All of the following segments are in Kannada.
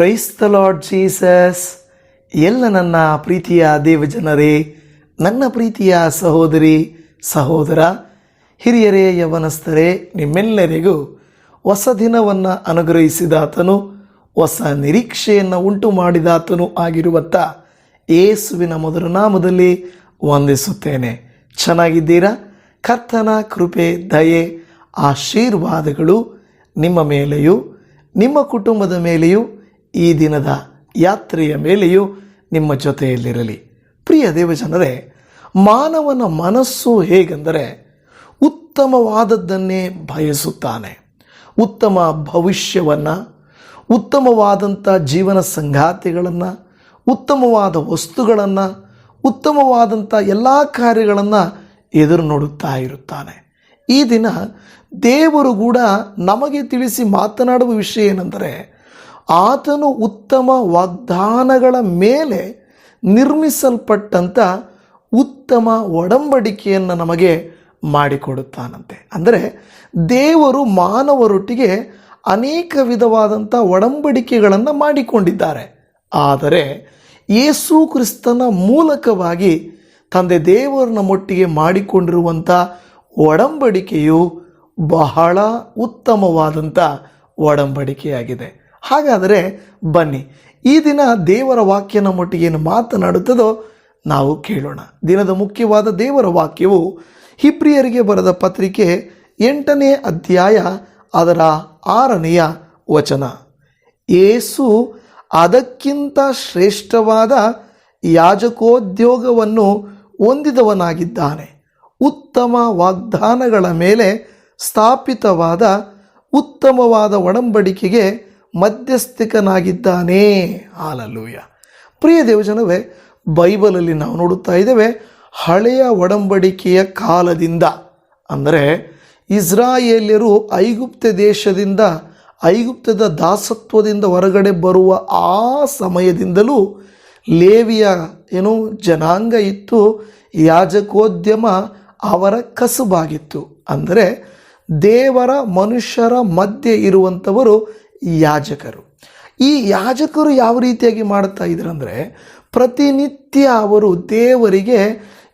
ಪ್ರೈಸ್ ದ ಲಾರ್ಡ್ ಜೀಸಸ್ ಎಲ್ಲ ನನ್ನ ಪ್ರೀತಿಯ ದೇವಜನರೇ ನನ್ನ ಪ್ರೀತಿಯ ಸಹೋದರಿ, ಸಹೋದರ, ಹಿರಿಯರೇ, ಯವನಸ್ಥರೇ, ನಿಮ್ಮೆಲ್ಲರಿಗೂ ಹೊಸ ದಿನವನ್ನು ಅನುಗ್ರಹಿಸಿದಾತನು, ಹೊಸ ನಿರೀಕ್ಷೆಯನ್ನು ಉಂಟು ಮಾಡಿದಾತನು ಆಗಿರುವತ್ತ ಏಸುವಿನ ಮೊದಲು ನಾಮದಲ್ಲಿ ವಂದಿಸುತ್ತೇನೆ. ಚೆನ್ನಾಗಿದ್ದೀರಾ? ಕರ್ತನ ಕೃಪೆ, ದಯೆ, ಆಶೀರ್ವಾದಗಳು ನಿಮ್ಮ ಮೇಲೆಯೂ, ನಿಮ್ಮ ಕುಟುಂಬದ ಮೇಲೆಯೂ ಈ ದಿನದ ಯಾತ್ರೆಯ ಮೇಲೆಯೂ ನಿಮ್ಮ ಜೊತೆಯಲ್ಲಿರಲಿ. ಪ್ರಿಯ ದೇವಜನರೇ, ಮಾನವನ ಮನಸ್ಸು ಹೇಗೆಂದರೆ ಉತ್ತಮವಾದದ್ದನ್ನೇ ಬಯಸುತ್ತಾನೆ. ಉತ್ತಮ ಭವಿಷ್ಯವನ್ನು, ಉತ್ತಮವಾದಂಥ ಜೀವನ ಸಂಗಾತಿಗಳನ್ನು, ಉತ್ತಮವಾದ ವಸ್ತುಗಳನ್ನು, ಉತ್ತಮವಾದಂಥ ಎಲ್ಲ ಕಾರ್ಯಗಳನ್ನು ಎದುರು ನೋಡುತ್ತಾ ಇರುತ್ತಾನೆ. ಈ ದಿನ ದೇವರು ಕೂಡ ನಮಗೆ ತಿಳಿಸಿ ಮಾತನಾಡುವ ವಿಷಯ ಏನೆಂದರೆ ಆತನು ಉತ್ತಮ ವಾಗ್ದಾನಗಳ ಮೇಲೆ ನಿರ್ಮಿಸಲ್ಪಟ್ಟಂಥ ಉತ್ತಮ ಒಡಂಬಡಿಕೆಯನ್ನು ನಮಗೆ ಮಾಡಿಕೊಡುತ್ತಾನಂತೆ. ಅಂದರೆ ದೇವರು ಮಾನವರೊಟ್ಟಿಗೆ ಅನೇಕ ವಿಧವಾದಂಥ ಒಡಂಬಡಿಕೆಗಳನ್ನು ಮಾಡಿಕೊಂಡಿದ್ದಾರೆ. ಆದರೆ ಯೇಸು ಕ್ರಿಸ್ತನ ಮೂಲಕವಾಗಿ ತಂದೆ ದೇವರು ನಮ್ಮೊಟ್ಟಿಗೆ ಮಾಡಿಕೊಂಡಿರುವಂಥ ಒಡಂಬಡಿಕೆಯು ಬಹಳ ಉತ್ತಮವಾದಂಥ ಒಡಂಬಡಿಕೆಯಾಗಿದೆ. ಹಾಗಾದರೆ ಬನ್ನಿ, ಈ ದಿನ ದೇವರ ವಾಕ್ಯ ಮಟ್ಟಿಗೆ ಏನು ಮಾತನಾಡುತ್ತದೋ ನಾವು ಕೇಳೋಣ. ದಿನದ ಮುಖ್ಯವಾದ ದೇವರ ವಾಕ್ಯವು ಹಿಪ್ರಿಯರಿಗೆ ಬರೆದ ಪತ್ರಿಕೆ ಎಂಟನೇ ಅಧ್ಯಾಯ ಅದರ ಆರನೆಯ ವಚನ. ಏಸು ಅದಕ್ಕಿಂತ ಶ್ರೇಷ್ಠವಾದ ಯಾಜಕೋದ್ಯೋಗವನ್ನು ಹೊಂದಿದವನಾಗಿದ್ದಾನೆ. ಉತ್ತಮ ವಾಗ್ದಾನಗಳ ಮೇಲೆ ಸ್ಥಾಪಿತವಾದ ಉತ್ತಮವಾದ ಒಡಂಬಡಿಕೆಗೆ ಮಧ್ಯಸ್ಥಿಕನಾಗಿದ್ದಾನೆ. ಆಲಲೂಯ ಪ್ರಿಯ ದೇವಜನವೇ, ಬೈಬಲಲ್ಲಿ ನಾವು ನೋಡುತ್ತಾ ಇದ್ದೇವೆ, ಹಳೆಯ ಒಡಂಬಡಿಕೆಯ ಕಾಲದಿಂದ, ಅಂದರೆ ಇಸ್ರಾಯೇಲ್ಯರು ಐಗುಪ್ತ ದೇಶದಿಂದ ಐಗುಪ್ತದ ದಾಸತ್ವದಿಂದ ಹೊರಗಡೆ ಬರುವ ಆ ಸಮಯದಿಂದಲೂ ಲೇವಿಯ ಏನು, ಜನಾಂಗ ಇತ್ತು, ಯಾಜಕೋದ್ಯಮ ಅವರ ಕಸುಬಾಗಿತ್ತು. ಅಂದರೆ ದೇವರ ಮನುಷ್ಯರ ಮಧ್ಯೆ ಇರುವಂಥವರು ಯಾಜಕರು. ಈ ಯಾಜಕರು ಯಾವ ರೀತಿಯಾಗಿ ಮಾಡ್ತಾ ಇದ್ರಂದರೆ ಪ್ರತಿನಿತ್ಯ ಅವರು ದೇವರಿಗೆ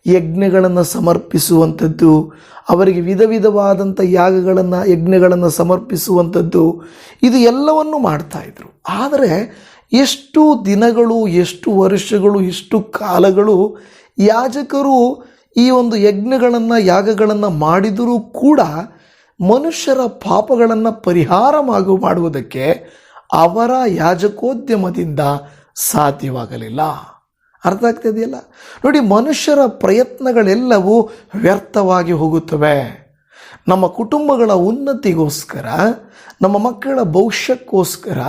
ಯಜ್ಞಗಳನ್ನು ಸಮರ್ಪಿಸುವಂಥದ್ದು, ಅವರಿಗೆ ವಿಧ ವಿಧವಾದಂಥ ಯಾಗಗಳನ್ನು, ಯಜ್ಞಗಳನ್ನು ಸಮರ್ಪಿಸುವಂಥದ್ದು, ಇದು ಎಲ್ಲವನ್ನು ಮಾಡ್ತಾ ಇದ್ರು. ಆದರೆ ಎಷ್ಟು ದಿನಗಳು, ಎಷ್ಟು ವರ್ಷಗಳು, ಎಷ್ಟು ಕಾಲಗಳು ಯಾಜಕರು ಈ ಒಂದು ಯಜ್ಞಗಳನ್ನು, ಯಾಗಗಳನ್ನು ಮಾಡಿದರೂ ಕೂಡ ಮನುಷ್ಯರ ಪಾಪಗಳನ್ನು ಪರಿಹಾರ ಮಾಗು ಮಾಡುವುದಕ್ಕೆ ಅವರ ಯಾಜಕೋದ್ಯಮದಿಂದ ಸಾಧ್ಯವಾಗಲಿಲ್ಲ. ಅರ್ಥ ಆಗ್ತಿದೆಯಲ್ಲ ನೋಡಿ, ಮನುಷ್ಯರ ಪ್ರಯತ್ನಗಳೆಲ್ಲವೂ ವ್ಯರ್ಥವಾಗಿ ಹೋಗುತ್ತವೆ. ನಮ್ಮ ಕುಟುಂಬಗಳ ಉನ್ನತಿಗೋಸ್ಕರ, ನಮ್ಮ ಮಕ್ಕಳ ಭವಿಷ್ಯಕ್ಕೋಸ್ಕರ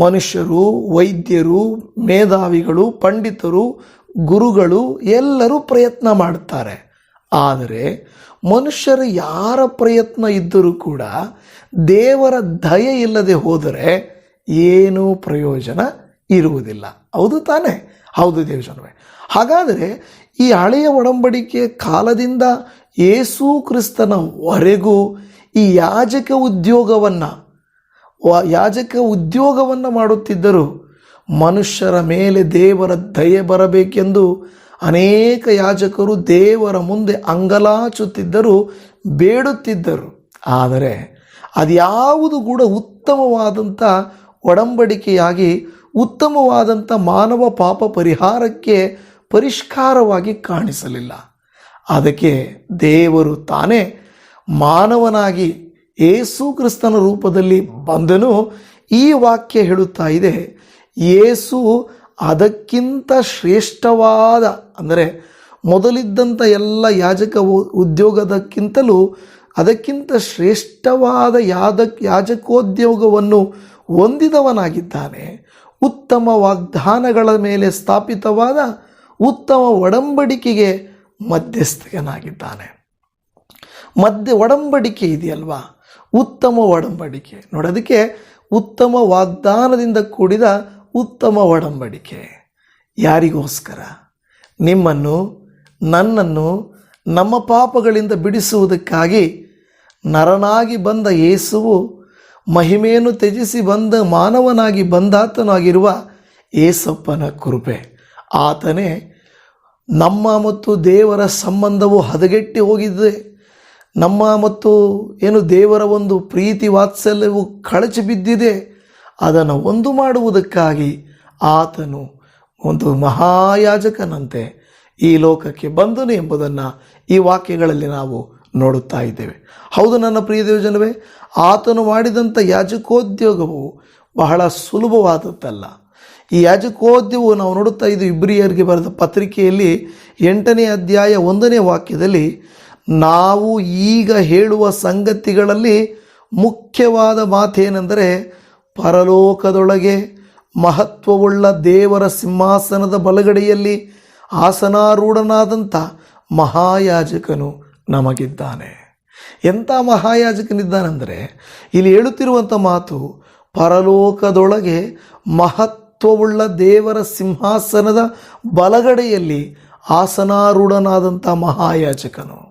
ಮನುಷ್ಯರು, ವೈದ್ಯರು, ಮೇಧಾವಿಗಳು, ಪಂಡಿತರು, ಗುರುಗಳು ಎಲ್ಲರೂ ಪ್ರಯತ್ನ ಮಾಡ್ತಾರೆ. ಆದರೆ ಮನುಷ್ಯರ ಯಾರ ಪ್ರಯತ್ನ ಇದ್ದರೂ ಕೂಡ ದೇವರ ದಯೆ ಇಲ್ಲದೆ ಹೋದರೆ ಏನೂ ಪ್ರಯೋಜನ ಇರುವುದಿಲ್ಲ. ಹೌದು ತಾನೇ? ಹೌದು ದೇವಜನವೇ ಹಾಗಾದರೆ ಈ ಹಳೆಯ ಒಡಂಬಡಿಕೆ ಕಾಲದಿಂದ ಯೇಸು ಕ್ರಿಸ್ತನವರೆಗೂ ಈ ಯಾಜಕ ಉದ್ಯೋಗವನ್ನು ಯಾಜಕ ಉದ್ಯೋಗವನ್ನು ಮಾಡುತ್ತಿದ್ದರು ಮನುಷ್ಯರ ಮೇಲೆ ದೇವರ ದಯೆ ಬರಬೇಕೆಂದು ಅನೇಕ ಯಾಜಕರು ದೇವರ ಮುಂದೆ ಅಂಗಲಾಚುತ್ತಿದ್ದರು ಬೇಡುತ್ತಿದ್ದರು. ಆದರೆ ಅದ್ಯಾವುದು ಕೂಡ ಉತ್ತಮವಾದಂಥ ಒಡಂಬಡಿಕೆಯಾಗಿ, ಉತ್ತಮವಾದಂಥ ಮಾನವ ಪಾಪ ಪರಿಹಾರಕ್ಕೆ ಪರಿಷ್ಕಾರವಾಗಿ ಕಾಣಿಸಲಿಲ್ಲ. ಅದಕ್ಕೆ ದೇವರು ತಾನೇ ಮಾನವನಾಗಿ ಏಸು ಕ್ರಿಸ್ತನ ರೂಪದಲ್ಲಿ ಬಂದನು. ಈ ವಾಕ್ಯ ಹೇಳುತ್ತಾ ಇದೆ, ಯೇಸು ಅದಕ್ಕಿಂತ ಶ್ರೇಷ್ಠವಾದ, ಅಂದರೆ ಮೊದಲಿದ್ದಂಥ ಎಲ್ಲ ಯಾಜಕ ಉದ್ಯೋಗದಕ್ಕಿಂತಲೂ ಅದಕ್ಕಿಂತ ಶ್ರೇಷ್ಠವಾದ ಯಾದ ಯಾಜಕೋದ್ಯೋಗವನ್ನು ಹೊಂದಿದವನಾಗಿದ್ದಾನೆ. ಉತ್ತಮ ವಾಗ್ದಾನಗಳ ಮೇಲೆ ಸ್ಥಾಪಿತವಾದ ಉತ್ತಮ ಒಡಂಬಡಿಕೆಗೆ ಮಧ್ಯಸ್ಥಿಕನಾಗಿದ್ದಾನೆ ಮಧ್ಯ ಒಡಂಬಡಿಕೆ ಇದೆಯಲ್ವಾ? ಉತ್ತಮ ಒಡಂಬಡಿಕೆ. ನೋಡೋದಕ್ಕೆ ಉತ್ತಮ ವಾಗ್ದಾನದಿಂದ ಕೂಡಿದ ಉತ್ತಮ ಒಡಂಬಡಿಕೆ. ಯಾರಿಗೋಸ್ಕರ? ನಿಮ್ಮನ್ನು, ನನ್ನನ್ನು, ನಮ್ಮ ಪಾಪಗಳಿಂದ ಬಿಡಿಸುವುದಕ್ಕಾಗಿ ನರನಾಗಿ ಬಂದ ಯೇಸುವು, ಮಹಿಮೆಯನ್ನು ತ್ಯಜಿಸಿ ಬಂದ ಮಾನವನಾಗಿ ಬಂದಾತನಾಗಿರುವ ಏಸಪ್ಪನ ಕೃಪೆ. ಆತನೇ ನಮ್ಮ ಮತ್ತು ದೇವರ ಸಂಬಂಧವು ಹದಗೆಟ್ಟಿ ಹೋಗಿದೆ. ನಮ್ಮ ಮತ್ತು ಏನು ದೇವರ ಒಂದು ಪ್ರೀತಿ ವಾತ್ಸಲ್ಯವು ಕಳಚಿ ಬಿದ್ದಿದೆ. ಅದನ್ನು ಒಂದು ಮಾಡುವುದಕ್ಕಾಗಿ ಆತನು ಒಂದು ಮಹಾಯಾಜಕನಂತೆ ಈ ಲೋಕಕ್ಕೆ ಬಂದನು ಎಂಬುದನ್ನು ಈ ವಾಕ್ಯಗಳಲ್ಲಿ ನಾವು ನೋಡುತ್ತಾ ಇದ್ದೇವೆ. ಹೌದು ನನ್ನ ಪ್ರಿಯ ದೇವಜನವೇ, ಆತನು ಮಾಡಿದಂಥ ಯಾಜಕೋದ್ಯೋಗವು ಬಹಳ ಸುಲಭವಾದದ್ದಲ್ಲ. ಈ ಯಾಜಕೋದ್ಯವು ನಾವು ನೋಡುತ್ತಾ ಇದು ಇಬ್ರಿಯರಿಗೆ ಬರೆದ ಪತ್ರಿಕೆಯಲ್ಲಿ ಎಂಟನೇ ಅಧ್ಯಾಯ ಒಂದನೇ ವಾಕ್ಯದಲ್ಲಿ, ನಾವು ಈಗ ಹೇಳುವ ಸಂಗತಿಗಳಲ್ಲಿ ಮುಖ್ಯವಾದ ಮಾತೇನೆಂದರೆ ಪರಲೋಕದೊಳಗೆ ಮಹತ್ವವುಳ್ಳ ದೇವರ ಸಿಂಹಾಸನದ ಬಲಗಡೆಯಲ್ಲಿ ಆಸನಾರೂಢನಾದಂಥ ಮಹಾಯಾಜಕನು ನಮಗಿದ್ದಾನೆ. ಎಂಥ ಮಹಾಯಾಜಕನಿದ್ದಾನೆಂದರೆ, ಇಲ್ಲಿ ಹೇಳುತ್ತಿರುವಂಥ ಮಾತು ಪರಲೋಕದೊಳಗೆ ಮಹತ್ವವುಳ್ಳ ದೇವರ ಸಿಂಹಾಸನದ ಬಲಗಡೆಯಲ್ಲಿ ಆಸನಾರೂಢನಾದಂಥ ಮಹಾಯಾಜಕನು.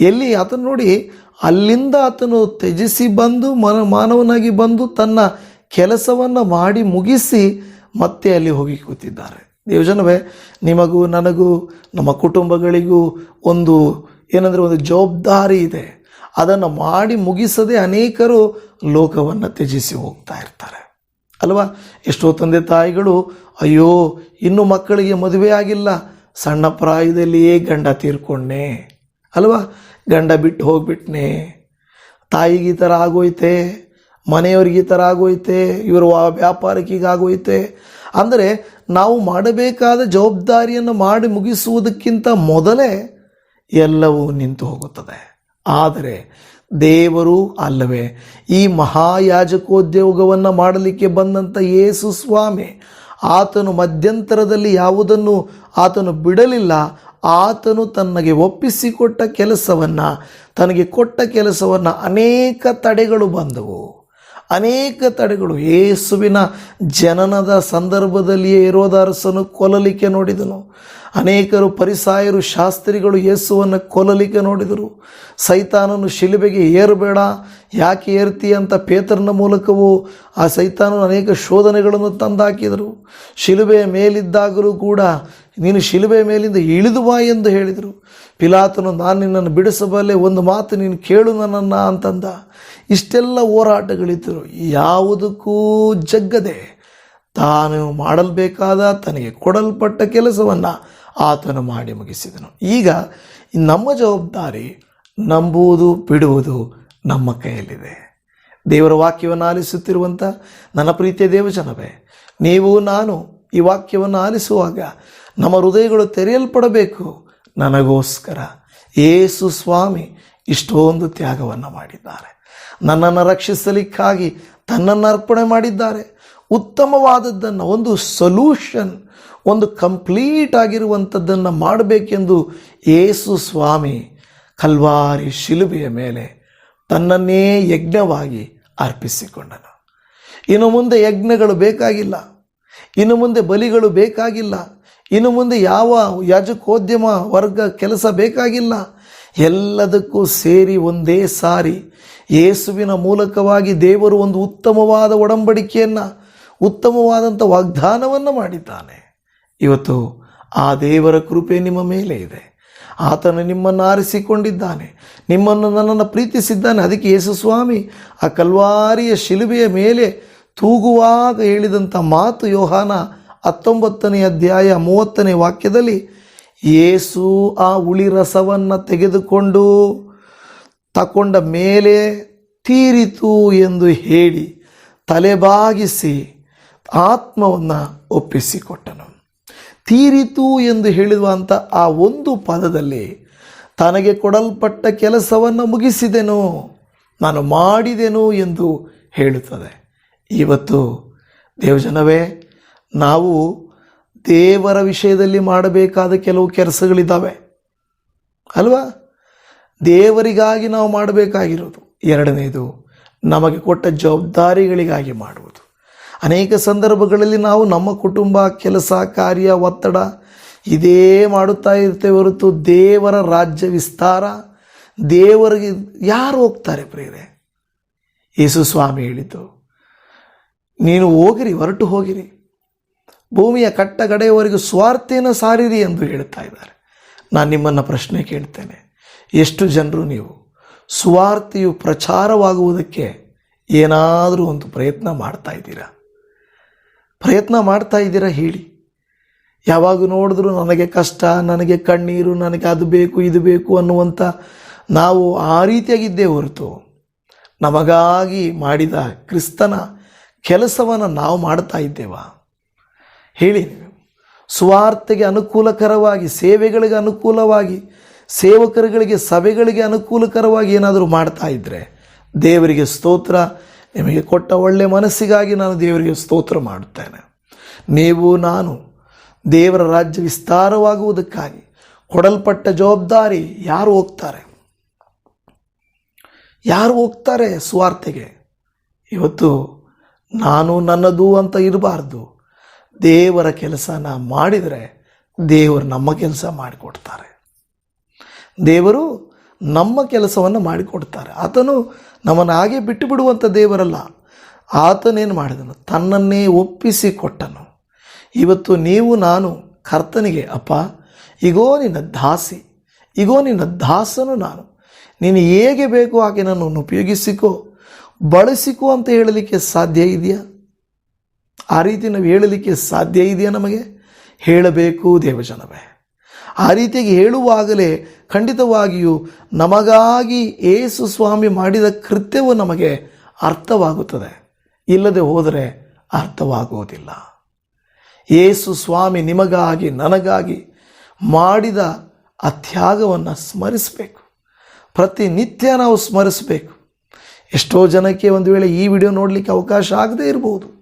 ಎಲ್ಲಿ ಆತನು ನೋಡಿ, ಅಲ್ಲಿಂದ ಆತನು ತ್ಯಜಿಸಿ ಬಂದು ಮನ ಮಾನವನಾಗಿ ಬಂದು ತನ್ನ ಕೆಲಸವನ್ನು ಮಾಡಿ ಮುಗಿಸಿ ಮತ್ತೆ ಅಲ್ಲಿ ಹೋಗಿ ಕೂತಿದ್ದಾರೆ. ದೇವಜನವೇ, ನಿಮಗೂ ನನಗೂ, ನಮ್ಮ ಕುಟುಂಬಗಳಿಗೂ ಒಂದು ಏನಂದರೆ ಒಂದು ಜವಾಬ್ದಾರಿ ಇದೆ. ಅದನ್ನು ಮಾಡಿ ಮುಗಿಸದೆ ಅನೇಕರು ಲೋಕವನ್ನು ತ್ಯಜಿಸಿ ಹೋಗ್ತಾ ಇರ್ತಾರೆ. ಅಲ್ವಾ? ಎಷ್ಟೋ ತಂದೆ ತಾಯಿಗಳು, ಅಯ್ಯೋ, ಇನ್ನು ಮಕ್ಕಳಿಗೆ ಮದುವೆ ಆಗಿಲ್ಲ, ಸಣ್ಣ ಪ್ರಾಯದಲ್ಲಿಯೇ ಗಂಡ ತೀರ್ಕೊಂಡೆ. ಅಲ್ವಾ? ಗಂಡ ಬಿಟ್ಟು ಹೋಗ್ಬಿಟ್ನೆ. ತಾಯಿಗೆ ಈ ಥರ ಆಗೋಯ್ತೆ, ಮನೆಯವ್ರಿಗೆ ಈ ಥರ ಆಗೋಯ್ತೆ, ಇವರು ವ್ಯಾಪಾರಕ್ಕೆ ಈಗ ಆಗೋಯ್ತೆ. ಅಂದರೆ ನಾವು ಮಾಡಬೇಕಾದ ಜವಾಬ್ದಾರಿಯನ್ನು ಮಾಡಿ ಮುಗಿಸುವುದಕ್ಕಿಂತ ಮೊದಲೇ ಎಲ್ಲವೂ ನಿಂತು ಹೋಗುತ್ತದೆ. ಆದರೆ ದೇವರು ಅಲ್ಲವೇ, ಈ ಮಹಾಯಾಜಕೋದ್ಯೋಗವನ್ನು ಮಾಡಲಿಕ್ಕೆ ಬಂದಂಥ ಯೇಸು ಸ್ವಾಮಿ ಆತನು ಮಧ್ಯಂತರದಲ್ಲಿ ಯಾವುದನ್ನು ಆತನು ಬಿಡಲಿಲ್ಲ ಆತನು ತನಗೆ ಒಪ್ಪಿಸಿಕೊಟ್ಟ ಕೆಲಸವನ್ನು, ತನಗೆ ಕೊಟ್ಟ ಕೆಲಸವನ್ನು ಅನೇಕ ತಡೆಗಳು ಬಂದವು. ಅನೇಕ ತಡೆಗಳು. ಯೇಸುವಿನ ಜನನದ ಸಂದರ್ಭದಲ್ಲಿಯೇ ಇರೋದರಸನು ಕೊಲ್ಲಲಿಕ್ಕೆ ನೋಡಿದನು. ಅನೇಕರು ಪರಿಸಾಯರು, ಶಾಸ್ತ್ರಿಗಳು ಯೇಸುವನ್ನು ಕೊಲ್ಲಲಿಕ್ಕೆ ನೋಡಿದರು. ಸೈತಾನನು ಶಿಲುಬೆಗೆ, ಏರಬೇಡ, ಯಾಕೆ ಏರ್ತಿ? ಅಂತ ಪೇತ್ರನ ಮೂಲಕವೂ ಆ ಸೈತಾನನು ಅನೇಕ ಶೋಧನೆಗಳನ್ನು ತಂದಾಕಿದರು. ಶಿಲುಬೆಯ ಮೇಲಿದ್ದಾಗಲೂ ಕೂಡ ನೀನು ಶಿಲುಬೆ ಮೇಲಿಂದ ಇಳಿದು ಬಾ ಎಂದು ಹೇಳಿದರು. ಪಿಲಾತನು, ನಾನು ನಿನ್ನನ್ನು ಬಿಡಿಸಬಲ್ಲೆ, ಒಂದು ಮಾತು ನೀನು ಕೇಳು ನನ್ನನ್ನು ಅಂತಂದ. ಇಷ್ಟೆಲ್ಲ ಹೋರಾಟಗಳಿದ್ದರು. ಯಾವುದಕ್ಕೂ ಜಗ್ಗದೆ. ತಾನು ಮಾಡಲ್ಬೇಕಾದ ತನಗೆ ಕೊಡಲ್ಪಟ್ಟ ಕೆಲಸವನ್ನು ಆತನು ಮಾಡಿ ಮುಗಿಸಿದನು. ಈಗ ನಮ್ಮ ಜವಾಬ್ದಾರಿ ನಂಬುವುದು, ಬಿಡುವುದು ನಮ್ಮ ಕೈಯಲ್ಲಿದೆ. ದೇವರ ವಾಕ್ಯವನ್ನು ಆಲಿಸುತ್ತಿರುವಂಥ ನನ್ನ ಪ್ರೀತಿಯ ದೇವಜನವೇ, ನೀವು, ನಾನು ಈ ವಾಕ್ಯವನ್ನು ಆಲಿಸುವಾಗ ನಮ್ಮ ಹೃದಯಗಳು ತೆರೆಯಲ್ಪಡಬೇಕು. ನನಗೋಸ್ಕರ ಏಸು ಸ್ವಾಮಿ ಇಷ್ಟೊಂದು ತ್ಯಾಗವನ್ನು ಮಾಡಿದ್ದಾರೆ. ನನ್ನನ್ನು ರಕ್ಷಿಸಲಿಕ್ಕಾಗಿ ತನ್ನನ್ನು ಅರ್ಪಣೆ ಮಾಡಿದ್ದಾರೆ. ಉತ್ತಮವಾದದ್ದನ್ನು, ಒಂದು ಸೊಲ್ಯೂಷನ್ ಒಂದು ಕಂಪ್ಲೀಟ್ ಆಗಿರುವಂಥದ್ದನ್ನು ಮಾಡಬೇಕೆಂದು ಏಸು ಸ್ವಾಮಿ ಕಲ್ವಾರಿ ಶಿಲುಬೆಯ ಮೇಲೆ ತನ್ನನ್ನೇ ಯಜ್ಞವಾಗಿ ಅರ್ಪಿಸಿಕೊಂಡನು. ಇನ್ನು ಮುಂದೆ ಯಜ್ಞಗಳು ಬೇಕಾಗಿಲ್ಲ. ಇನ್ನು ಮುಂದೆ ಬಲಿಗಳು ಬೇಕಾಗಿಲ್ಲ. ಇನ್ನು ಮುಂದೆ ಯಾವ ಯಾಜಕೋದ್ಯಮ ವರ್ಗ ಕೆಲಸ ಬೇಕಾಗಿಲ್ಲ. ಎಲ್ಲದಕ್ಕೂ ಸೇರಿ ಒಂದೇ ಸಾರಿ. ಯೇಸುವಿನ ಮೂಲಕವಾಗಿ ದೇವರು ಒಂದು ಉತ್ತಮವಾದ ಒಡಂಬಡಿಕೆಯನ್ನು ಉತ್ತಮವಾದಂಥ ವಾಗ್ದಾನವನ್ನು ಮಾಡಿದ್ದಾನೆ. ಇವತ್ತು ಆ ದೇವರ ಕೃಪೆ ನಿಮ್ಮ ಮೇಲೆ ಇದೆ. ಆತನು ನಿಮ್ಮನ್ನು ಆರಿಸಿಕೊಂಡಿದ್ದಾನೆ. ನಿಮ್ಮನ್ನು ನನ್ನನ್ನು ಪ್ರೀತಿಸಿದ್ದಾನೆ. ಅದಕ್ಕೆ ಯೇಸು ಸ್ವಾಮಿ, ಆ ಕಲ್ವಾರಿಯ ಶಿಲುಬೆಯ ಮೇಲೆ ತೂಗುವಾಗ ಹೇಳಿದಂಥ ಮಾತು ಯೋಹಾನ ಹತ್ತೊಂಬತ್ತನೇ ಅಧ್ಯಾಯ ಮೂವತ್ತನೇ ವಾಕ್ಯದಲ್ಲಿ ಏಸು ಆ ಉಳಿ ರಸವನ್ನು ತೆಗೆದುಕೊಂಡು ತಕೊಂಡ ಮೇಲೆ ತೀರಿತು ಎಂದು ಹೇಳಿ ತಲೆಬಾಗಿಸಿ ಆತ್ಮವನ್ನು ಒಪ್ಪಿಸಿಕೊಟ್ಟನು. ತೀರಿತು ಎಂದು ಹೇಳಿರುವಂಥ ಆ ಒಂದು ಪದದಲ್ಲಿ ತನಗೆ ಕೊಡಲ್ಪಟ್ಟ ಕೆಲಸವನ್ನು ಮುಗಿಸಿದೆನು, ನಾನು ಮಾಡಿದೆನು ಎಂದು ಹೇಳುತ್ತದೆ. ಇವತ್ತು ದೇವಜನವೇ ನಾವು ದೇವರ ವಿಷಯದಲ್ಲಿ ಮಾಡಬೇಕಾದ ಕೆಲವು ಕೆಲಸಗಳಿದ್ದಾವೆ. ಅಲ್ವಾ? ದೇವರಿಗಾಗಿ ನಾವು ಮಾಡಬೇಕಾಗಿರೋದು. ಎರಡನೇದು, ನಮಗೆ ಕೊಟ್ಟ ಜವಾಬ್ದಾರಿಗಳಿಗಾಗಿ ಮಾಡುವುದು. ಅನೇಕ ಸಂದರ್ಭಗಳಲ್ಲಿ ನಾವು ನಮ್ಮ ಕುಟುಂಬ, ಕೆಲಸ, ಕಾರ್ಯ, ಒತ್ತಡ ಇದೇ ಮಾಡುತ್ತಾ ಇರ್ತೇವೆ ಹೊರತು ದೇವರ ರಾಜ್ಯ ವಿಸ್ತಾರ, ದೇವರಿಗೆ ಯಾರು ಹೋಗ್ತಾರೆ ಪ್ರೇರೆ ಯೇಸು ಸ್ವಾಮಿ ಹೇಳಿದ್ದು, ನೀನು ಹೋಗಿರಿ, ಹೊರಟು ಹೋಗಿರಿ. ಭೂಮಿಯ ಕಟ್ಟಗಡೆಯವರೆಗೂ ಸ್ವಾರ್ಥೇನ ಸಾರಿರಿ ಎಂದು ಹೇಳ್ತಾ ಇದ್ದಾರೆ. ನಾನು ನಿಮ್ಮನ್ನು ಪ್ರಶ್ನೆ ಕೇಳ್ತೇನೆ. ಎಷ್ಟು ಜನರು ನೀವು? ಸ್ವಾರ್ಥಿಯು ಪ್ರಚಾರವಾಗುವುದಕ್ಕೆ ಏನಾದರೂ ಒಂದು ಪ್ರಯತ್ನ ಮಾಡ್ತಾ ಇದ್ದೀರಾ? ಪ್ರಯತ್ನ ಮಾಡ್ತಾ ಇದ್ದೀರಾ ಹೇಳಿ. ಯಾವಾಗ ನೋಡಿದ್ರು ನನಗೆ ಕಷ್ಟ, ನನಗೆ ಕಣ್ಣೀರು, ನನಗೆ ಅದು ಬೇಕು, ಇದು ಬೇಕು ಅನ್ನುವಂಥ ನಾವು ಆ ರೀತಿಯಾಗಿದ್ದೇ ಹೊರತು ನಮಗಾಗಿ ಮಾಡಿದ ಕ್ರಿಸ್ತನ ಕೆಲಸವನ್ನು ನಾವು ಮಾಡ್ತಾ ಇದ್ದೇವಾ? ಹೇಳಿ. ಸುವಾರ್ತೆಗೆ ಅನುಕೂಲಕರವಾಗಿ, ಸೇವೆಗಳಿಗೆ ಅನುಕೂಲವಾಗಿ, ಸೇವಕರುಗಳಿಗೆ, ಸಭೆಗಳಿಗೆ ಅನುಕೂಲಕರವಾಗಿ ಏನಾದರೂ ಮಾಡ್ತಾ ಇದ್ದರೆ ದೇವರಿಗೆ ಸ್ತೋತ್ರ. ನಿಮಗೆ ಕೊಟ್ಟ ಒಳ್ಳೆ ಮನಸ್ಸಿಗಾಗಿ ನಾನು ದೇವರಿಗೆ ಸ್ತೋತ್ರ ಮಾಡುತ್ತೇನೆ. ನೀವು, ನಾನು, ದೇವರ ರಾಜ್ಯ ವಿಸ್ತಾರವಾಗುವುದಕ್ಕಾಗಿ ಕೊಡಲ್ಪಟ್ಟ ಜವಾಬ್ದಾರಿ ಯಾರು ಹೋಗ್ತಾರೆ? ಯಾರು ಹೋಗ್ತಾರೆ ಸ್ವಾರ್ಥೆಗೆ ಇವತ್ತು ನಾನು ನನ್ನದು ಅಂತ ಇರಬಾರ್ದು. ದೇವರ ಕೆಲಸನ ಮಾಡಿದರೆ ದೇವರು ನಮ್ಮ ಕೆಲಸ ಮಾಡಿಕೊಡ್ತಾರೆ. ದೇವರು ನಮ್ಮ ಕೆಲಸವನ್ನು ಮಾಡಿಕೊಡ್ತಾರೆ. ಆತನು ನಮ್ಮನ್ನು ಹಾಗೆ ಬಿಟ್ಟು ಬಿಡುವಂಥ ದೇವರಲ್ಲ ಆತನೇನು ಮಾಡಿದನು? ತನ್ನನ್ನೇ ಒಪ್ಪಿಸಿ ಕೊಟ್ಟನು ಇವತ್ತು ನೀವು, ನಾನು ಕರ್ತನಿಗೆ, ಅಪ್ಪ ಈಗೋ ನಿನ್ನ ದಾಸಿ ಈಗೋ ನಿನ್ನ ದಾಸನು ನಾನು. ನೀನು ಹೇಗೆ ಬೇಕೋ ಹಾಗೆ ನನ್ನನ್ನು ಉಪಯೋಗಿಸಿಕೋ, ಬಳಸಿಕೋ ಅಂತ ಹೇಳಲಿಕ್ಕೆ ಸಾಧ್ಯ ಇದೆಯಾ? ಆ ರೀತಿ ನಾವು ಹೇಳಲಿಕ್ಕೆ ಸಾಧ್ಯ ಇದೆಯಾ ನಮಗೆ? ಹೇಳಬೇಕು ದೇವಜನವೇ. ಆ ರೀತಿಯಾಗಿ ಹೇಳುವಾಗಲೇ ಖಂಡಿತವಾಗಿಯೂ ನಮಗಾಗಿ ಏಸು ಸ್ವಾಮಿ ಮಾಡಿದ ಕೃತ್ಯವು ನಮಗೆ ಅರ್ಥವಾಗುತ್ತದೆ. ಇಲ್ಲದೆ ಹೋದರೆ ಅರ್ಥವಾಗುವುದಿಲ್ಲ. ಏಸು ಸ್ವಾಮಿ ನಿಮಗಾಗಿ, ನನಗಾಗಿ ಮಾಡಿದ ಆ ತ್ಯಾಗವನ್ನು ಸ್ಮರಿಸಬೇಕು. ಪ್ರತಿನಿತ್ಯ ನಾವು ಸ್ಮರಿಸಬೇಕು. ಎಷ್ಟೋ ಜನಕ್ಕೆ ಒಂದು ವೇಳೆ ಈ ವಿಡಿಯೋ ನೋಡಲಿಕ್ಕೆ ಅವಕಾಶ ಆಗದೇ ಇರಬಹುದು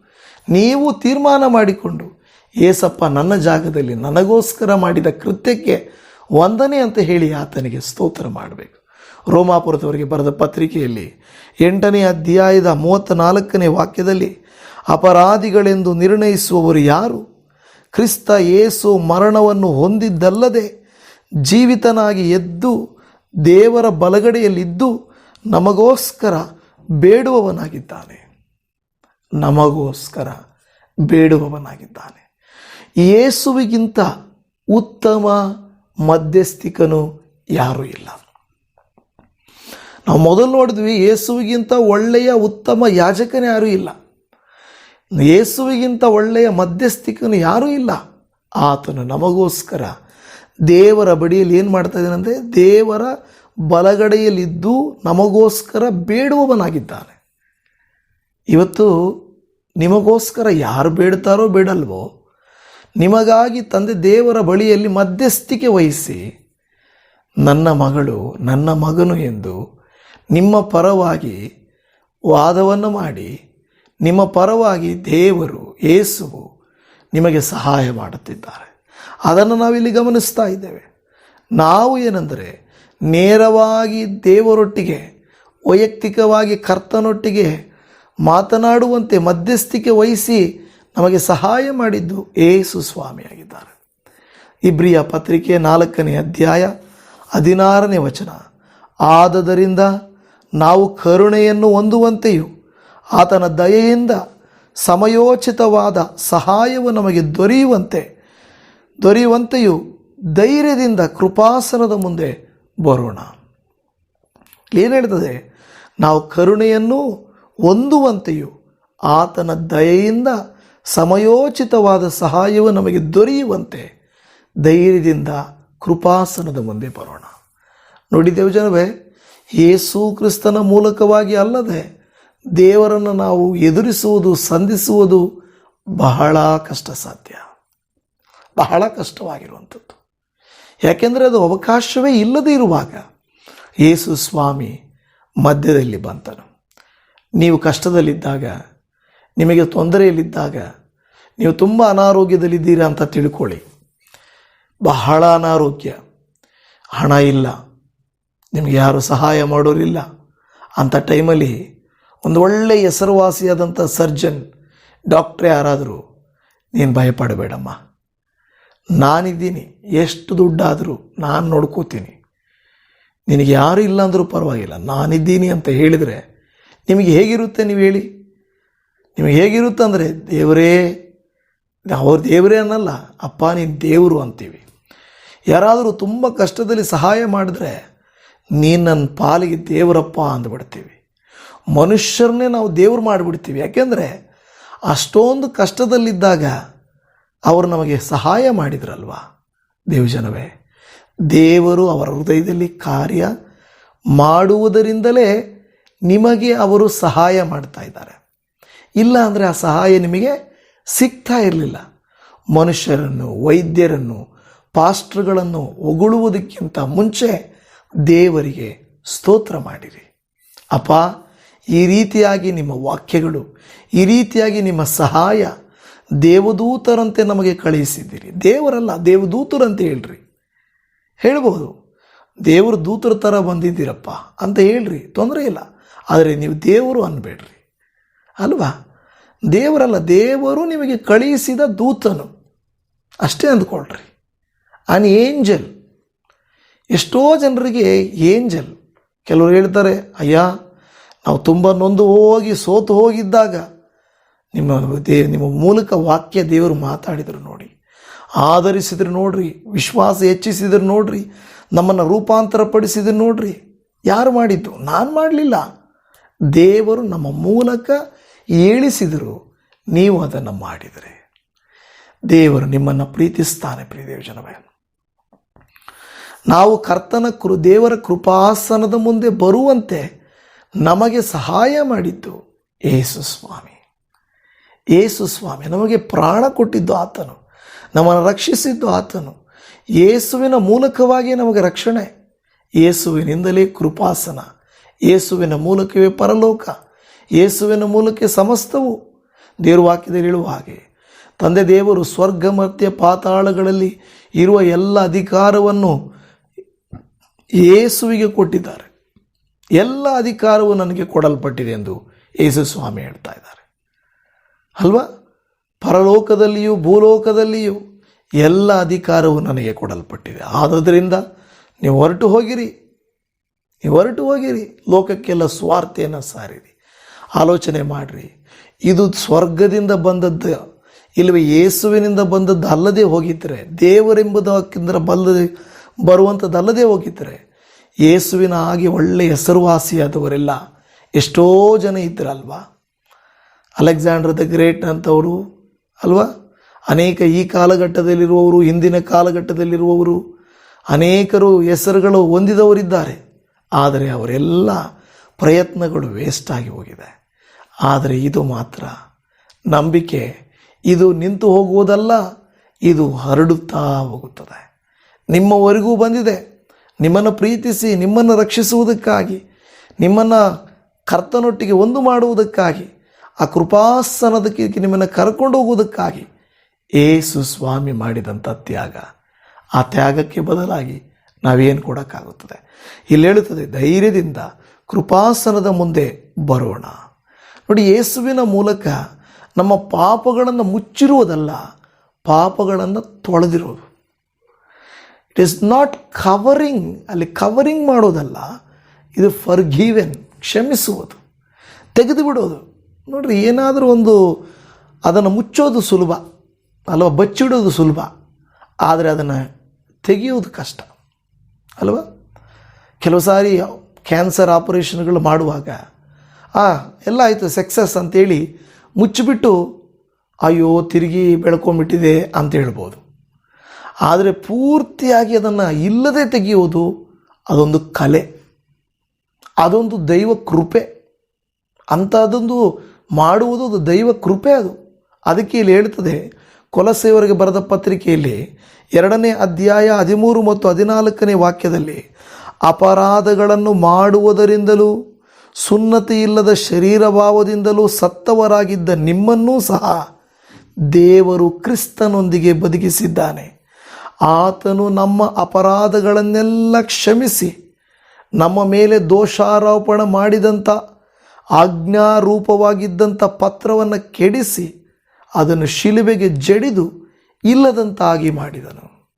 ನೀವು ತೀರ್ಮಾನ ಮಾಡಿಕೊಂಡು, ಏಸಪ್ಪ ನನ್ನ ಜಾಗದಲ್ಲಿ ನನಗೋಸ್ಕರ ಮಾಡಿದ ಕೃತ್ಯಕ್ಕೆ ವಂದನೆ ಅಂತ ಹೇಳಿ ಆತನಿಗೆ ಸ್ತೋತ್ರ ಮಾಡಬೇಕು. ರೋಮಾಪುರದವರಿಗೆ ಬರೆದ ಪತ್ರಿಕೆಯಲ್ಲಿ ಎಂಟನೇ ಅಧ್ಯಾಯದ ಮೂವತ್ತ ನಾಲ್ಕನೇ ವಾಕ್ಯದಲ್ಲಿ, ಅಪರಾಧಿಗಳೆಂದು ನಿರ್ಣಯಿಸುವವರು ಯಾರು? ಕ್ರಿಸ್ತ ಏಸು ಮರಣವನ್ನು ಹೊಂದಿದ್ದಲ್ಲದೆ ಜೀವಿತನಾಗಿ ಎದ್ದು ದೇವರ ಬಲಗಡೆಯಲ್ಲಿದ್ದು ನಮಗೋಸ್ಕರ ಬೇಡುವವನಾಗಿದ್ದಾನೆ. ನಮಗೋಸ್ಕರ ಬೇಡುವವನಾಗಿದ್ದಾನೆ. ಯೇಸುವಿಗಿಂತ ಉತ್ತಮ ಮಧ್ಯಸ್ಥಿಕನು ಯಾರೂ ಇಲ್ಲ. ನಾವು ಮೊದಲು ನೋಡಿದ್ವಿ ಯೇಸುವಿಗಿಂತ ಒಳ್ಳೆಯ ಉತ್ತಮ ಯಾಜಕನೇ ಯಾರೂ ಇಲ್ಲ. ಯೇಸುವಿಗಿಂತ ಒಳ್ಳೆಯ ಮಧ್ಯಸ್ಥಿಕನು ಯಾರೂ ಇಲ್ಲ. ಆತನು ನಮಗೋಸ್ಕರ ದೇವರ ಬಡಿಯಲ್ಲಿ ಏನು ಮಾಡ್ತಾ ಇದ್ದಾನಂದರೆ ದೇವರ ಬಲಗಡೆಯಲ್ಲಿದ್ದು ನಮಗೋಸ್ಕರ ಬೇಡುವವನಾಗಿದ್ದಾನೆ. ಇವತ್ತು ನಿಮಗೋಸ್ಕರ ಯಾರು ಬೇಡ್ತಾರೋ ಬೇಡಲ್ವೋ, ನಿಮಗಾಗಿ ತಂದೆ ದೇವರ ಬಳಿಯಲ್ಲಿ ಮಧ್ಯಸ್ಥಿಕೆ ವಹಿಸಿ ನನ್ನ ಮಗಳು, ನನ್ನ ಮಗನು ಎಂದು ನಿಮ್ಮ ಪರವಾಗಿ ವಾದವನ್ನು ಮಾಡಿ, ನಿಮ್ಮ ಪರವಾಗಿ ದೇವರು ಏಸುವು ನಿಮಗೆ ಸಹಾಯ ಮಾಡುತ್ತಿದ್ದಾರೆ. ಅದನ್ನು ನಾವಿಲ್ಲಿ ಗಮನಿಸ್ತಾ ಇದ್ದೇವೆ. ನಾವು ಏನೆಂದರೆ ನೇರವಾಗಿ ದೇವರೊಟ್ಟಿಗೆ, ವೈಯಕ್ತಿಕವಾಗಿ ಕರ್ತನೊಟ್ಟಿಗೆ ಮಾತನಾಡುವಂತೆ ಮಧ್ಯಸ್ಥಿಕೆ ವಹಿಸಿ ನಮಗೆ ಸಹಾಯ ಮಾಡಿದ್ದು ಏಸು ಸ್ವಾಮಿಯಾಗಿದ್ದಾರೆ. ಇಬ್ರಿಯ ಪತ್ರಿಕೆ ನಾಲ್ಕನೇ ಅಧ್ಯಾಯ ಹದಿನಾರನೇ ವಚನ. ಆದದರಿಂದ ನಾವು ಕರುಣೆಯನ್ನು ಹೊಂದುವಂತೆಯೂ ಆತನ ದಯೆಯಿಂದ ಸಮಯೋಚಿತವಾದ ಸಹಾಯವು ನಮಗೆ ದೊರೆಯುವಂತೆ, ದೊರೆಯುವಂತೆಯೂ ಧೈರ್ಯದಿಂದ ಕೃಪಾಸನದ ಮುಂದೆ ಬರೋಣ. ಏನು ಹೇಳ್ತದೆ? ನಾವು ಕರುಣೆಯನ್ನು ಹೊಂದುವಂತೆಯೂ ಆತನ ದಯೆಯಿಂದ ಸಮಯೋಚಿತವಾದ ಸಹಾಯವು ನಮಗೆ ದೊರೆಯುವಂತೆ ಧೈರ್ಯದಿಂದ ಕೃಪಾಸನದ ಮುಂದೆ ಬರೋಣ. ನೋಡಿದ್ದೇವೆ ಜನವೇ ಯೇಸು ಕ್ರಿಸ್ತನ ಮೂಲಕವಾಗಿ ಅಲ್ಲದೆ ದೇವರನ್ನು ನಾವು ಎದುರಿಸುವುದು, ಸಂಧಿಸುವುದು ಬಹಳ ಕಷ್ಟ ಸಾಧ್ಯ ಬಹಳ ಕಷ್ಟವಾಗಿರುವಂಥದ್ದು. ಯಾಕೆಂದರೆ ಅದು ಅವಕಾಶವೇ ಇಲ್ಲದೇ ಇರುವಾಗ ಯೇಸು ಸ್ವಾಮಿ ಮಧ್ಯದಲ್ಲಿ ಬಂತನು ನೀವು ಕಷ್ಟದಲ್ಲಿದ್ದಾಗ, ನಿಮಗೆ ತೊಂದರೆಯಲ್ಲಿದ್ದಾಗ, ನೀವು ತುಂಬ ಅನಾರೋಗ್ಯದಲ್ಲಿದ್ದೀರಾ ಅಂತ ತಿಳ್ಕೊಳ್ಳಿ. ಬಹಳ ಅನಾರೋಗ್ಯ. ಹಣ ಇಲ್ಲ. ನಿಮಗೆ ಯಾರು ಸಹಾಯ ಮಾಡೋರಿಲ್ಲ. ಅಂಥ ಟೈಮಲ್ಲಿ ಒಂದು ಒಳ್ಳೆಯ ಹೆಸರುವಾಸಿಯಾದಂಥ ಸರ್ಜನ್, ಡಾಕ್ಟ್ರೇ ಯಾರಾದರೂ, ನೀನು ಭಯಪಡಬೇಡಮ್ಮ. ನಾನಿದ್ದೀನಿ. ಎಷ್ಟು ದುಡ್ಡಾದರೂ ನಾನು ನೋಡ್ಕೋತೀನಿ. ನಿನಗೆ ಯಾರು ಇಲ್ಲ ಅಂದರೂ ಪರವಾಗಿಲ್ಲ. ನಾನಿದ್ದೀನಿ ಅಂತ ಹೇಳಿದರೆ ನಿಮಗೆ ಹೇಗಿರುತ್ತೆ ನೀವು ಹೇಳಿ. ನಿಮಗೆ ಹೇಗಿರುತ್ತೆ ಅಂದರೆ ದೇವರೇ, ಅವ್ರ ದೇವರೇ ಅನ್ನಲ್ಲ, ಅಪ್ಪ ನೀನು ದೇವರು ಅಂತೀವಿ. ಯಾರಾದರೂ ತುಂಬ ಕಷ್ಟದಲ್ಲಿ ಸಹಾಯ ಮಾಡಿದ್ರೆ ನೀನು ನನ್ನ ಪಾಲಿಗೆ ದೇವರಪ್ಪ ಅಂದ್ಬಿಡ್ತೀವಿ. ಮನುಷ್ಯರನ್ನೇ ನಾವು ದೇವ್ರು ಮಾಡಿಬಿಡ್ತೀವಿ. ಯಾಕೆಂದರೆ ಅಷ್ಟೊಂದು ಕಷ್ಟದಲ್ಲಿದ್ದಾಗ ಅವರು ನಮಗೆ ಸಹಾಯ ಮಾಡಿದ್ರಲ್ವಾ? ದೇವಜನವೇ, ದೇವರು ಅವರ ಹೃದಯದಲ್ಲಿ ಕಾರ್ಯ ಮಾಡುವುದರಿಂದಲೇ ನಿಮಗೆ ಅವರು ಸಹಾಯ ಮಾಡ್ತಾ ಇದ್ದಾರೆ. ಇಲ್ಲ ಅಂದರೆ ಆ ಸಹಾಯ ನಿಮಗೆ ಸಿಗ್ತಾ ಇರಲಿಲ್ಲ. ಮನುಷ್ಯರನ್ನು, ವೈದ್ಯರನ್ನು, ಪಾಸ್ಟ್ರುಗಳನ್ನು ಹೊಗಳುವುದಕ್ಕಿಂತ ಮುಂಚೆ ದೇವರಿಗೆ ಸ್ತೋತ್ರ ಮಾಡಿರಿ. ಅಪ್ಪ, ಈ ರೀತಿಯಾಗಿ ನಿಮ್ಮ ವಾಕ್ಯಗಳು, ಈ ರೀತಿಯಾಗಿ ನಿಮ್ಮ ಸಹಾಯ ದೇವದೂತರಂತೆ ನಮಗೆ ಕಳುಹಿಸಿದ್ದೀರಿ. ದೇವರಲ್ಲ ದೇವದೂತರಂತೆ ಹೇಳ್ರಿ. ಹೇಳ್ಬೋದು ದೇವರು ದೂತರ ಥರ ಬಂದಿದ್ದೀರಪ್ಪ ಅಂತ ಹೇಳ್ರಿ. ತೊಂದರೆ ಇಲ್ಲ. ಆದರೆ ನೀವು ದೇವರು ಅನ್ನಬೇಡ್ರಿ ಅಲ್ವಾ? ದೇವರಲ್ಲ, ದೇವರು ನಿಮಗೆ ಕಳುಹಿಸಿದ ದೂತನು. ಅಷ್ಟೇ ಅಂದ್ಕೊಳ್ರಿ. ಆನ್ ಏಂಜಲ್ ಎಷ್ಟೋ ಜನರಿಗೆ ಏಂಜಲ್ ಕೆಲವರು ಹೇಳ್ತಾರೆ, ಅಯ್ಯ, ನಾವು ತುಂಬ ನೊಂದು ಹೋಗಿ, ಸೋತು ಹೋಗಿದ್ದಾಗ ನಿಮ್ಮ ದೇ, ನಿಮ್ಮ ಮೂಲಕ ವಾಕ್ಯ ದೇವರು ಮಾತಾಡಿದರು ನೋಡಿ. ಆಧರಿಸಿದ್ರು ನೋಡ್ರಿ, ವಿಶ್ವಾಸ ಹೆಚ್ಚಿಸಿದ್ರು ನೋಡ್ರಿ, ನಮ್ಮನ್ನು ರೂಪಾಂತರ ಪಡಿಸಿದ್ರು ನೋಡ್ರಿ. ಯಾರು ಮಾಡಿದ್ದು? ನಾನು ಮಾಡಲಿಲ್ಲ. ದೇವರು ನಮ್ಮ ಮೂಲಕ ಏಳಿಸಿದರು ನೀವು ಅದನ್ನು ಮಾಡಿದರೆ. ದೇವರು ನಿಮ್ಮನ್ನು ಪ್ರೀತಿಸ್ತಾನೆ ಪ್ರಿಯ ದೇವಜನವೇ ನಾವು ಕರ್ತನ ಕೃ, ದೇವರ ಕೃಪಾಸನದ ಮುಂದೆ ಬರುವಂತೆ ನಮಗೆ ಸಹಾಯ ಮಾಡಿದ್ದು ಏಸು ಸ್ವಾಮಿ. ಏಸು ಸ್ವಾಮಿ ನಮಗೆ ಪ್ರಾಣ ಕೊಟ್ಟಿದ್ದು ಆತನು, ನಮ್ಮನ್ನು ರಕ್ಷಿಸಿದ್ದು ಆತನು. ಯೇಸುವಿನ ಮೂಲಕವಾಗಿ ನಮಗೆ ರಕ್ಷಣೆ, ಯೇಸುವಿನಿಂದಲೇ ಕೃಪಾಸನ. ಯೇಸುವಿನ ಮೂಲಕವೇ ಪರಲೋಕ, ಯೇಸುವಿನ ಮೂಲಕ ಸಮಸ್ತವು. ದೇವರು ವಾಕ್ಯದಲ್ಲಿ ಹೇಳುವ ಹಾಗೆ, ತಂದೆ ದೇವರು ಸ್ವರ್ಗ ಮಧ್ಯ ಪಾತಾಳಗಳಲ್ಲಿ ಇರುವ ಎಲ್ಲ ಅಧಿಕಾರವನ್ನು ಯೇಸುವಿಗೆ ಕೊಟ್ಟಿದ್ದಾರೆ. ಎಲ್ಲ ಅಧಿಕಾರವು ನನಗೆ ಕೊಡಲ್ಪಟ್ಟಿದೆ ಎಂದು ಯೇಸು ಸ್ವಾಮಿ ಹೇಳ್ತಾ ಇದ್ದಾರೆ. ಅಲ್ವಾ? ಪರಲೋಕದಲ್ಲಿಯೂ ಭೂಲೋಕದಲ್ಲಿಯೂ ಎಲ್ಲ ಅಧಿಕಾರವು ನನಗೆ ಕೊಡಲ್ಪಟ್ಟಿದೆ. ಆದ್ದರಿಂದ ನೀವು ಹೊರಟು ಹೋಗಿರಿ. ನೀವು ಹೊರಟು ಹೋಗಿರಿ. ಲೋಕಕ್ಕೆಲ್ಲ ಸ್ವಾರ್ಥೆಯನ್ನು ಸಾರಿರಿ. ಆಲೋಚನೆ ಮಾಡಿರಿ. ಇದು ಸ್ವರ್ಗದಿಂದ ಬಂದದ್ದು, ಇಲ್ಲವೇ ಯೇಸುವಿನಿಂದ ಬಂದದ್ದು ಅಲ್ಲದೆ ಹೋಗಿದ್ದರೆ ದೇವರೆಂಬುದಕ್ಕಿಂತ ಬಲ್ಲದೆ ಬರುವಂಥದ್ದಲ್ಲದೆ ಹೋಗಿದ್ದರೆ ಯೇಸುವಿನ ಹಾಗೆ ಒಳ್ಳೆಯ ಹೆಸರುವಾಸಿಯಾದವರೆಲ್ಲ ಎಷ್ಟೋ ಜನ ಇದ್ದರಲ್ವಾ ಅಲೆಕ್ಸಾಂಡರ್ ದ ಗ್ರೇಟ್ ಅಂತವರು ಅಲ್ವಾ? ಅನೇಕ ಈ ಕಾಲಘಟ್ಟದಲ್ಲಿರುವವರು, ಹಿಂದಿನ ಕಾಲಘಟ್ಟದಲ್ಲಿರುವವರು, ಅನೇಕರು ಹೆಸರುಗಳು ಹೊಂದಿದವರಿದ್ದಾರೆ. ಆದರೆ ಅವರೆಲ್ಲ ಪ್ರಯತ್ನಗಳು ವೇಸ್ಟ್ ಆಗಿ ಹೋಗಿದೆ. ಆದರೆ ಇದು ಮಾತ್ರ ನಂಬಿಕೆ. ಇದು ನಿಂತು ಹೋಗುವುದಲ್ಲ, ಇದು ಹರಡುತ್ತಾ ಹೋಗುತ್ತದೆ. ನಿಮ್ಮವರೆಗೂ ಬಂದಿದೆ. ನಿಮ್ಮನ್ನು ಪ್ರೀತಿಸಿ, ನಿಮ್ಮನ್ನು ರಕ್ಷಿಸುವುದಕ್ಕಾಗಿ, ನಿಮ್ಮನ್ನು ಕರ್ತನೊಟ್ಟಿಗೆ ಒಂದು ಮಾಡುವುದಕ್ಕಾಗಿ, ಆ ಕೃಪಾಸನದಕ್ಕೆ ನಿಮ್ಮನ್ನು ಕರ್ಕೊಂಡು ಹೋಗುವುದಕ್ಕಾಗಿ ಏಸು ಸ್ವಾಮಿ ಮಾಡಿದಂಥ ತ್ಯಾಗ. ಆ ತ್ಯಾಗಕ್ಕೆ ಬದಲಾಗಿ ನಾವೇನು ಕೊಡೋಕ್ಕಾಗುತ್ತದೆ? ಇಲ್ಲಿ ಹೇಳುತ್ತದೆ, ಧೈರ್ಯದಿಂದ ಕೃಪಾಸನದ ಮುಂದೆ ಬರೋಣ. ನೋಡಿ, ಯೇಸುವಿನ ಮೂಲಕ ನಮ್ಮ ಪಾಪಗಳನ್ನು ಮುಚ್ಚಿರುವುದಲ್ಲ, ಪಾಪಗಳನ್ನು ತೊಳೆದಿರುವುದು ಇಟ್ ಈಸ್ ನಾಟ್ ಕವರಿಂಗ್ ಅಲ್ಲಿ ಕವರಿಂಗ್ ಮಾಡೋದಲ್ಲ, ಇದು ಫರ್ ಗೀವೆನ್ ಕ್ಷಮಿಸುವುದು ತೆಗೆದು ಬಿಡೋದು ನೋಡ್ರಿ, ಏನಾದರೂ ಒಂದು ಅದನ್ನು ಮುಚ್ಚೋದು ಸುಲಭ, ಅಲ್ವಾ, ಬಚ್ಚಿಡೋದು ಸುಲಭ, ಆದರೆ ಅದನ್ನು ತೆಗೆಯೋದು ಕಷ್ಟ. ಅಲ್ವಾ? ಕೆಲವು ಸಾರಿ ಕ್ಯಾನ್ಸರ್ ಆಪರೇಷನ್ಗಳು ಮಾಡುವಾಗ, ಆ, ಎಲ್ಲ ಆಯಿತು, ಸಕ್ಸಸ್ ಅಂತೇಳಿ ಮುಚ್ಚಿಬಿಟ್ಟು, ಅಯ್ಯೋ, ತಿರುಗಿ ಬೆಳ್ಕೊಂಬಿಟ್ಟಿದೆ ಅಂತ ಹೇಳ್ಬೋದು. ಆದರೆ ಪೂರ್ತಿಯಾಗಿ ಅದನ್ನು ಇಲ್ಲದೆ ತೆಗೆಯೋದು ಅದೊಂದು ಕಲೆ. ಅದೊಂದು ದೈವ ಕೃಪೆ. ಅಂಥದ್ದೊಂದು ಮಾಡುವುದು ಅದು ದೈವ ಕೃಪೆ ಅದು. ಅದಕ್ಕೆ ಇಲ್ಲಿ ಹೇಳ್ತದೆ, ಕೊಲಸೆಯವರಿಗೆ ಬರೆದ ಪತ್ರಿಕೆಯಲ್ಲಿ ಎರಡನೇ ಅಧ್ಯಾಯ ಹದಿಮೂರು ಮತ್ತು ಹದಿನಾಲ್ಕನೇ ವಾಕ್ಯದಲ್ಲಿ ಅಪರಾಧಗಳನ್ನು ಮಾಡುವುದರಿಂದಲೂ, ಸುನ್ನತಿಯಿಲ್ಲದ ಶರೀರಭಾವದಿಂದಲೂ ಸತ್ತವರಾಗಿದ್ದ ನಿಮ್ಮನ್ನೂ ಸಹ ದೇವರು ಕ್ರಿಸ್ತನೊಂದಿಗೆ ಬದುಕಿಸಿದ್ದಾನೆ. ಆತನು ನಮ್ಮ ಅಪರಾಧಗಳನ್ನೆಲ್ಲ ಕ್ಷಮಿಸಿ, ನಮ್ಮ ಮೇಲೆ ದೋಷಾರೋಪಣ ಮಾಡಿದಂಥ, ಆಜ್ಞಾರೂಪವಾಗಿದ್ದಂಥ ಪತ್ರವನ್ನು ಕೆಡಿಸಿ, ಅದನ್ನು ಶಿಲುಬೆಗೆ ಜಡಿದು ಇಲ್ಲದಂತಾಗಿ ಮಾಡಿದನು.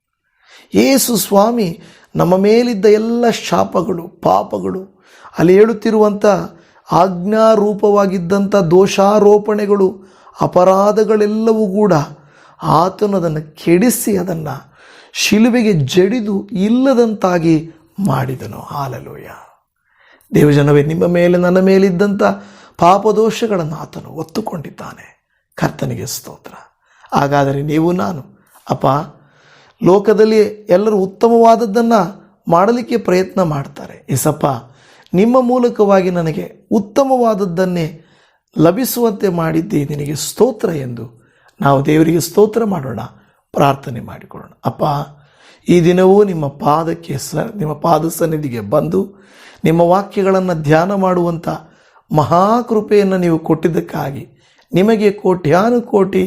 ಯೇಸು ಸ್ವಾಮಿ, ನಮ್ಮ ಮೇಲಿದ್ದ ಎಲ್ಲ ಶಾಪಗಳು, ಪಾಪಗಳು, ಅಲ್ಲಿ ಹೇಳುತ್ತಿರುವಂಥ ಆಜ್ಞಾರೂಪವಾಗಿದ್ದಂಥ ದೋಷಾರೋಪಣೆಗಳು, ಅಪರಾಧಗಳೆಲ್ಲವೂ ಕೂಡ ಆತನು ಅದನ್ನು ಕೆಡಿಸಿ ಅದನ್ನು ಶಿಲುಬೆಗೆ ಜಡಿದು ಇಲ್ಲದಂತಾಗಿ ಮಾಡಿದನು. ಹಾಲಲೋಯ. ದೇವಜನವೇ, ನಿಮ್ಮ ಮೇಲೆ, ನನ್ನ ಮೇಲಿದ್ದಂಥ ಪಾಪದೋಷಗಳನ್ನು ಆತನು ಒತ್ತುಕೊಂಡಿದ್ದಾನೆ. ಕರ್ತನಿಗೆ ಸ್ತೋತ್ರ. ಹಾಗಾದರೆ ನೀವು ನಾನು. ಅಪ್ಪ, ಲೋಕದಲ್ಲಿ ಎಲ್ಲರೂ ಉತ್ತಮವಾದದ್ದನ್ನು ಮಾಡಲಿಕ್ಕೆ ಪ್ರಯತ್ನ ಮಾಡ್ತಾರೆ. ಎಸಪ್ಪ ನಿಮ್ಮ ಮೂಲಕವಾಗಿ ನನಗೆ ಉತ್ತಮವಾದದ್ದನ್ನೇ ಲಭಿಸುವಂತೆ ಮಾಡಿದ್ದೇ ನಿನಗೆ ಸ್ತೋತ್ರ ಎಂದು ನಾವು ದೇವರಿಗೆ ಸ್ತೋತ್ರ ಮಾಡೋಣ. ಪ್ರಾರ್ಥನೆ ಮಾಡಿಕೊಳ್ಳೋಣ. ಅಪ್ಪ, ಈ ದಿನವೂ ನಿಮ್ಮ ಪಾದಕ್ಕೆ ಸ, ನಿಮ್ಮ ಪಾದ ಸನ್ನಿಧಿಗೆ ಬಂದು ನಿಮ್ಮ ವಾಕ್ಯಗಳನ್ನು ಧ್ಯಾನ ಮಾಡುವಂಥ ಮಹಾಕೃಪೆಯನ್ನು ನೀವು ಕೊಟ್ಟಿದ್ದಕ್ಕಾಗಿ ನಿಮಗೆ ಕೋಟ್ಯಾನುಕೋಟಿ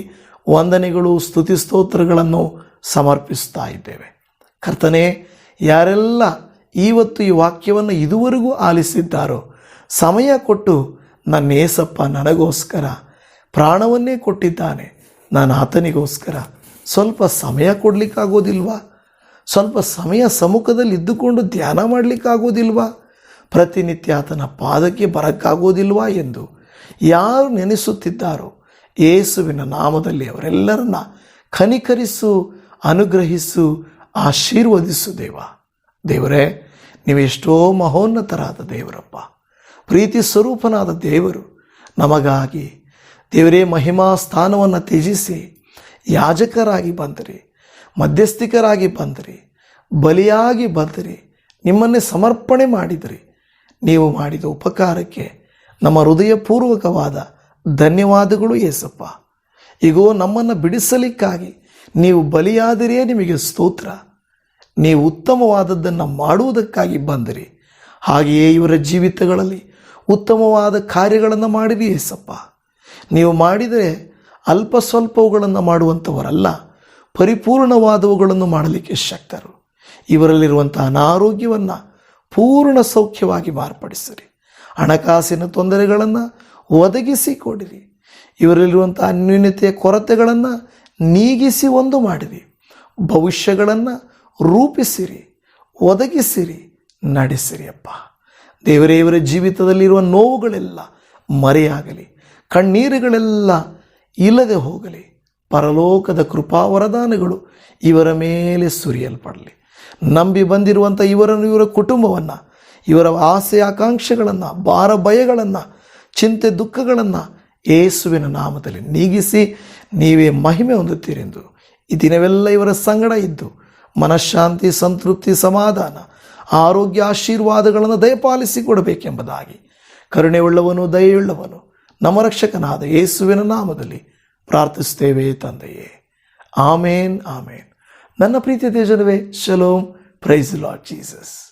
ವಂದನೆಗಳು, ಸ್ತುತಿ ಸ್ತೋತ್ರಗಳನ್ನು ಸಮರ್ಪಿಸ್ತಾ ಇದ್ದೇವೆ. ಕರ್ತನೆ, ಯಾರೆಲ್ಲ ಇವತ್ತು ಈ ವಾಕ್ಯವನ್ನು ಇದುವರೆಗೂ ಆಲಿಸಿದ್ದಾರೋ, ಸಮಯ ಕೊಟ್ಟು ನನ್ನ ಏಸಪ್ಪ ನನಗೋಸ್ಕರ, ಪ್ರಾಣವನ್ನೇ ಕೊಟ್ಟಿದ್ದಾನೆ, ನಾನು ಆತನಿಗೋಸ್ಕರ. ಸ್ವಲ್ಪ ಸಮಯ ಕೊಡಲಿಕ್ಕಾಗೋದಿಲ್ವಾ? ಸ್ವಲ್ಪ ಸಮಯ ಸಮ್ಮುಖದಲ್ಲಿ ಇದ್ದುಕೊಂಡು ಧ್ಯಾನ ಮಾಡಲಿಕ್ಕಾಗೋದಿಲ್ವಾ? ಪ್ರತಿನಿತ್ಯ ಆತನ ಪಾದಕ್ಕೆ ಬರಕ್ಕಾಗೋದಿಲ್ವಾ ಎಂದು ಯಾರು ನೆನೆಸುತ್ತಿದ್ದಾರೋ ಯೇಸುವಿನ ನಾಮದಲ್ಲಿ ಅವರೆಲ್ಲರನ್ನ ಖನಿಕರಿಸು ಅನುಗ್ರಹಿಸು, ಆಶೀರ್ವದಿಸು ದೇವ. ದೇವರೇ ನೀವೆಷ್ಟೋ ಮಹೋನ್ನತರಾದ ದೇವರಪ್ಪ. ಪ್ರೀತಿ ಸ್ವರೂಪನಾದ ದೇವರು, ನಮಗಾಗಿ ದೇವರೇ ಮಹಿಮಾ ಸ್ಥಾನವನ್ನು ತ್ಯಜಿಸಿ, ಯಾಜಕರಾಗಿ ಬಂದಿರಿ, ಮಧ್ಯಸ್ಥಿಕರಾಗಿ ಬಂದಿರಿ, ಬಲಿಯಾಗಿ ಬಂದಿರಿ, ನಿಮ್ಮನ್ನೇ ಸಮರ್ಪಣೆ ಮಾಡಿದಿರಿ. ನೀವು ಮಾಡಿದ ಉಪಕಾರಕ್ಕೆ ನಮ್ಮ ಹೃದಯಪೂರ್ವಕವಾದ ಧನ್ಯವಾದಗಳು ಏಸಪ್ಪ ಈಗೋ ನಮ್ಮನ್ನು ಬಿಡಿಸಲಿಕ್ಕಾಗಿ ನೀವು ಬಲಿಯಾದಿರೇ ನಿಮಗೆ ಸ್ತೋತ್ರ. ನೀವು ಉತ್ತಮವಾದದ್ದನ್ನು ಮಾಡುವುದಕ್ಕಾಗಿ ಬಂದಿರಿ. ಹಾಗೆಯೇ ಇವರ ಜೀವಿತಗಳಲ್ಲಿ ಉತ್ತಮವಾದ ಕಾರ್ಯಗಳನ್ನು ಮಾಡಿರಿ ಏಸಪ್ಪ ನೀವು ಮಾಡಿದರೆ ಅಲ್ಪ ಸ್ವಲ್ಪವುಗಳನ್ನು ಮಾಡುವಂಥವರಲ್ಲ ಪರಿಪೂರ್ಣವಾದವುಗಳನ್ನು ಮಾಡಲಿಕ್ಕೆ ಶಕ್ತರು. ಇವರಲ್ಲಿರುವಂಥ ಅನಾರೋಗ್ಯವನ್ನು ಪೂರ್ಣ ಸೌಖ್ಯವಾಗಿ ಮಾರ್ಪಡಿಸಿರಿ. ಹಣಕಾಸಿನ ತೊಂದರೆಗಳನ್ನು ಒದಗಿಸಿ ಕೊಡಿರಿ ಇವರಲ್ಲಿರುವಂಥ ಅನ್ಯೂನ್ಯತೆಯ ಕೊರತೆಗಳನ್ನು ನೀಗಿಸಿ ಒಂದು ಮಾಡಿರಿ. ಭವಿಷ್ಯಗಳನ್ನು ರೂಪಿಸಿರಿ, ಒದಗಿಸಿರಿ, ನಡೆಸಿರಿ ಅಪ್ಪ. ದೇವರೇ, ಇವರ ಜೀವಿತದಲ್ಲಿರುವ ನೋವುಗಳೆಲ್ಲ ಮರೆಯಾಗಲಿ, ಕಣ್ಣೀರುಗಳೆಲ್ಲ ಇಲ್ಲದೆ ಹೋಗಲಿ, ಪರಲೋಕದ ಕೃಪಾ ವರದಾನಗಳು ಇವರ ಮೇಲೆ ಸುರಿಯಲ್ಪಡಲಿ. ನಂಬಿ ಬಂದಿರುವಂಥ ಇವರನ್ನು, ಇವರ ಕುಟುಂಬವನ್ನು, ಇವರ ಆಸೆ, ಆಕಾಂಕ್ಷೆಗಳನ್ನು, ಭಾರ, ಭಯಗಳನ್ನು ಚಿಂತೆ ದುಃಖಗಳನ್ನು ಯೇಸುವಿನ ನಾಮದಲ್ಲಿ ನೀಗಿಸಿ ನೀವೇ ಮಹಿಮೆ ಹೊಂದುತ್ತೀರೆಂದು. ಈ ದಿನವೆಲ್ಲ ಇವರ ಸಂಗಡ ಇದ್ದು ಮನಃಶಾಂತಿ, ಸಂತೃಪ್ತಿ, ಸಮಾಧಾನ, ಆರೋಗ್ಯ, ಆಶೀರ್ವಾದಗಳನ್ನು ದಯಪಾಲಿಸಿ ಕೊಡಬೇಕೆಂಬುದಾಗಿ ಕರುಣೆಯುಳ್ಳವನು, ದಯೆಯುಳ್ಳವನು, ನಮ್ಮ ರಕ್ಷಕನಾದ ಯೇಸುವಿನ ನಾಮದಲ್ಲಿ ಪ್ರಾರ್ಥಿಸುತ್ತೇವೆ ತಂದೆಯೇ. Amen amen. ನನ್ನ ಪ್ರೀತಿಯ ಜನವೇ ಶಲೋಮ್. Praise lord Jesus